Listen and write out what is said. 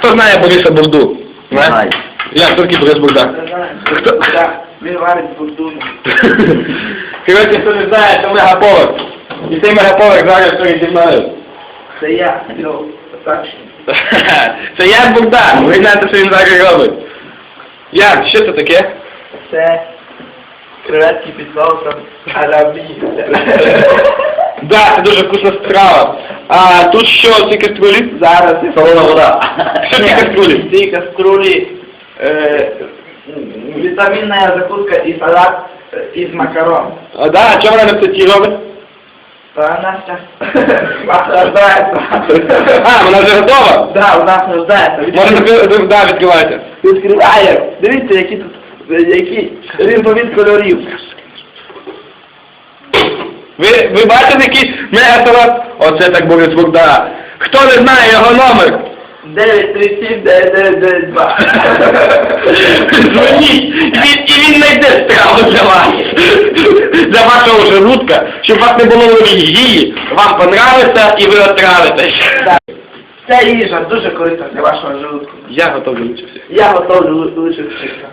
хто знає Бориса Бурду? Знаю. Я, хто такий Борис Бурда? Хто? Він варить бурду. Коротше, хто не знає, це мегаповер. І цей мегаповер зараз зі мною. Це я, ну, так. Це Ян Богдан, ви знаєте, що він зараз робить. Ян, що це таке? Це креветки під соусом арабійця. Да, це дуже вкусна страва. А тут що, ці каструлі? Зараз Солона вода. Що ці каструлі? Ці каструлі е, вітамінна закуска і салат е, із макарон. А, да, а чому вона на птаці робить? Та Настя охлаждається. А, вона вже готова? Да, у нас нуждається. Можна да, відкривайте. Відкриває. Дивіться, які тут, е, які різновид кольорів. Ви, ви бачите, який мега-салат? Оце так буде звук, да. Хто не знає його номер? 937 9992. Дзвоніть, і він, і він знайде страву для вас. Для вашого желудка, щоб вас не було алергії, вам понравиться і ви отравитесь. Ця їжа дуже корисна для вашого желудку. Я готовий лучше всіх. Я готовлю лише всіх.